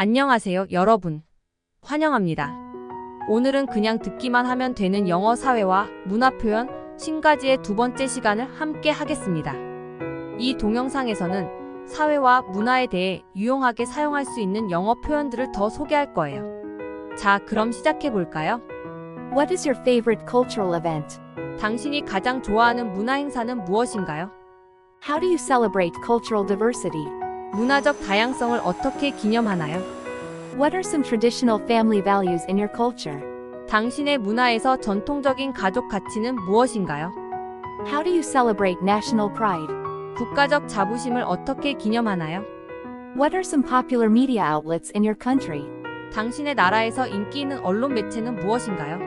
안녕하세요, 여러분. 환영합니다. 오늘은 그냥 듣기만 하면 되는 영어 사회와 문화 표현 신가지의 두 번째 시간을 함께 하겠습니다. 이 동영상에서는 사회와 문화에 대해 유용하게 사용할 수 있는 영어 표현들을 더 소개할 거예요. 자, 그럼 시작해 볼까요? What is your favorite cultural event? 당신이 가장 좋아하는 문화 행사는 무엇인가요? How do you celebrate cultural diversity? 문화적 다양성을 어떻게 기념하나요? What are some traditional family values in your culture? 당신의 문화에서 전통적인 가족 가치는 무엇인가요? How do you celebrate national pride? 국가적 자부심을 어떻게 기념하나요? What are some popular media outlets in your country? 당신의 나라에서 인기 있는 언론 매체는 무엇인가요?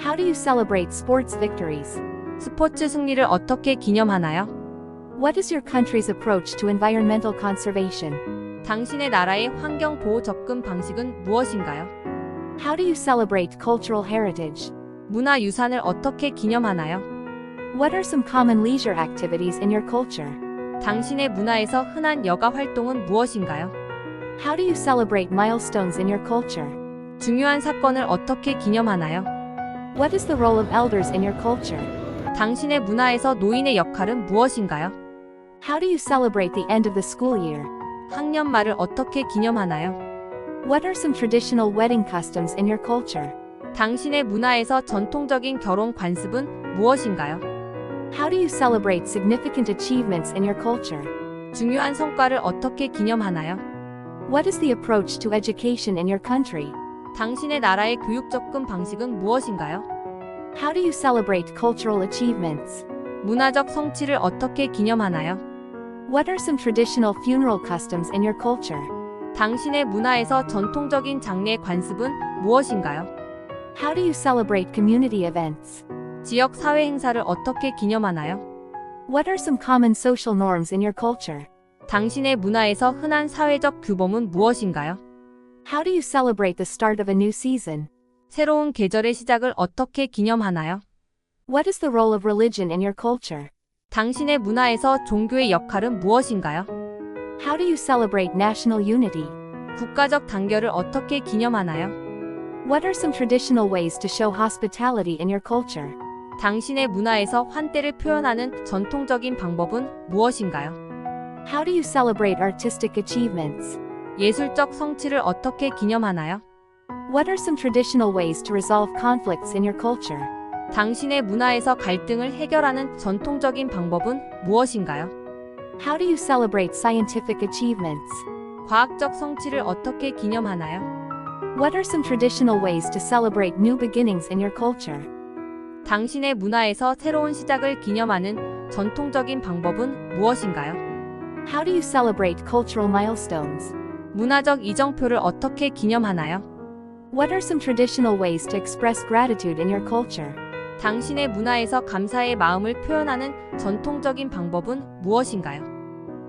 How do you celebrate sports victories? 스포츠 승리를 어떻게 기념하나요? What is your country's approach to environmental conservation? 당신의 나라의 환경 보호 접근 방식은 무엇인가요? How do you celebrate cultural heritage? 문화 유산을 어떻게 기념하나요? What are some common leisure activities in your culture? 당신의 문화에서 흔한 여가 활동은 무엇인가요? How do you celebrate milestones in your culture? 중요한 사건을 어떻게 기념하나요? What is the role of elders in your culture? 당신의 문화에서 노인의 역할은 무엇인가요? How do you celebrate the end of the school year? 학년 말을 어떻게 기념하나요? What are some traditional wedding customs in your culture? 당신의 문화에서 전통적인 결혼 관습은 무엇인가요? How do you celebrate significant achievements in your culture? 중요한 성과를 어떻게 기념하나요? What is the approach to education in your country? 당신의 나라의 교육 접근 방식은 무엇인가요? How do you celebrate cultural achievements? 문화적 성취를 어떻게 기념하나요? What are some traditional funeral customs in your culture? 당신의 문화에서 전통적인 장례 관습은 무엇인가요? How do you celebrate community events? 지역 사회 행사를 어떻게 기념하나요? What are some common social norms in your culture? 당신의 문화에서 흔한 사회적 규범은 무엇인가요? How do you celebrate the start of a new season? 새로운 계절의 시작을 어떻게 기념하나요? What is the role of religion in your culture? 당신의 문화에서 종교의 역할은 무엇인가요? How do you celebrate national unity? 국가적 단결을 어떻게 기념하나요? What are some traditional ways to show hospitality in your culture? 당신의 문화에서 환대를 표현하는 전통적인 방법은 무엇인가요? How do you celebrate artistic achievements? 예술적 성취를 어떻게 기념하나요? What are some traditional ways to resolve conflicts in your culture? 당신의 문화에서 갈등을 해결하는 전통적인 방법은 무엇인가요? How do you celebrate scientific achievements? 과학적 성취를 어떻게 기념하나요? What are some traditional ways to celebrate new beginnings in your culture? 당신의 문화에서 새로운 시작을 기념하는 전통적인 방법은 무엇인가요? How do you celebrate cultural milestones? 문화적 이정표를 어떻게 기념하나요? What are some traditional ways to express gratitude in your culture? 당신의 문화에서 감사의 마음을 표현하는 전통적인 방법은 무엇인가요?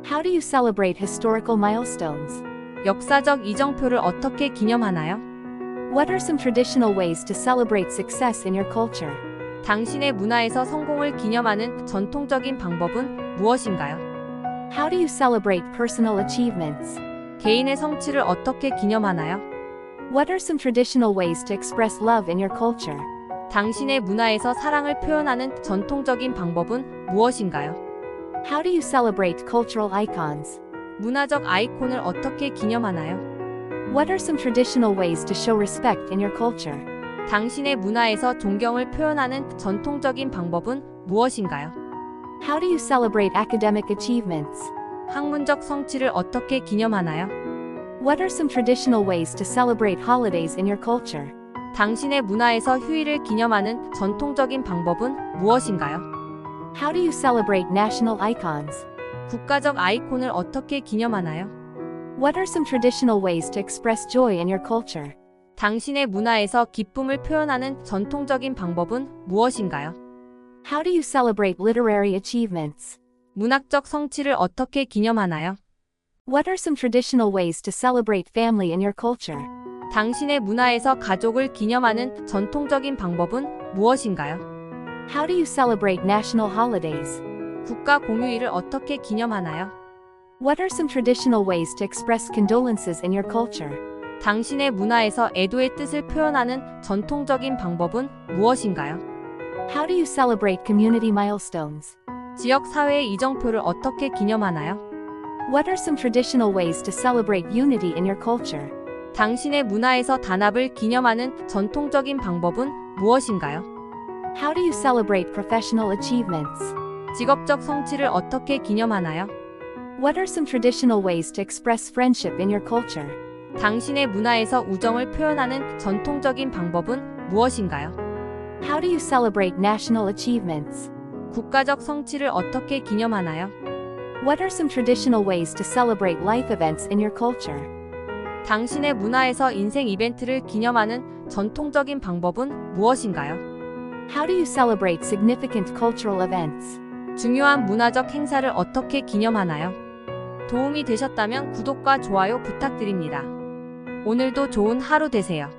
How do you celebrate historical milestones? 역사적 이정표를 어떻게 기념하나요? What are some traditional ways to celebrate success in your culture? 당신의 문화에서 성공을 기념하는 전통적인 방법은 무엇인가요? How do you celebrate personal achievements? 개인의 성취를 어떻게 기념하나요? What are some traditional ways to express love in your culture? 당신의 문화에서 사랑을 표현하는 전통적인 방법은 무엇인가요? How do you celebrate cultural icons? 문화적 아이콘을 어떻게 기념하나요? What are some traditional ways to show respect in your culture? 당신의 문화에서 존경을 표현하는 전통적인 방법은 무엇인가요? How do you celebrate academic achievements? 학문적 성취를 어떻게 기념하나요? What are some traditional ways to celebrate holidays in your culture? 당신의 문화에서 휴일을 기념하는 전통적인 방법은 무엇인가요? How do you celebrate national icons? 국가적 아이콘을 어떻게 기념하나요? What are some traditional ways to express joy in your culture? 당신의 문화에서 기쁨을 표현하는 전통적인 방법은 무엇인가요? How do you celebrate literary achievements? 문학적 성취를 어떻게 기념하나요? What are some traditional ways to celebrate family in your culture? 당신의 문화에서 가족을 기념하는 전통적인 방법은 무엇인가요? How do you celebrate national holidays? 국가 공휴일을 어떻게 기념하나요? What are some traditional ways to express condolences in your culture? 당신의 문화에서 애도의 뜻을 표현하는 전통적인 방법은 무엇인가요? How do you celebrate community milestones? 지역 사회의 이정표를 어떻게 기념하나요? What are some traditional ways to celebrate unity in your culture? 당신의 문화에서 단합을 기념하는 전통적인 방법은 무엇인가요? How do you celebrate professional achievements? 직업적 성취를 어떻게 기념하나요? What are some traditional ways to express friendship in your culture? 당신의 문화에서 우정을 표현하는 전통적인 방법은 무엇인가요? How do you celebrate national achievements? 국가적 성취를 어떻게 기념하나요? What are some traditional ways to celebrate life events in your culture? 당신의 문화에서 인생 이벤트를 기념하는 전통적인 방법은 무엇인가요? How do you celebrate significant cultural events? 중요한 문화적 행사를 어떻게 기념하나요? 도움이 되셨다면 구독과 좋아요 부탁드립니다. 오늘도 좋은 하루 되세요.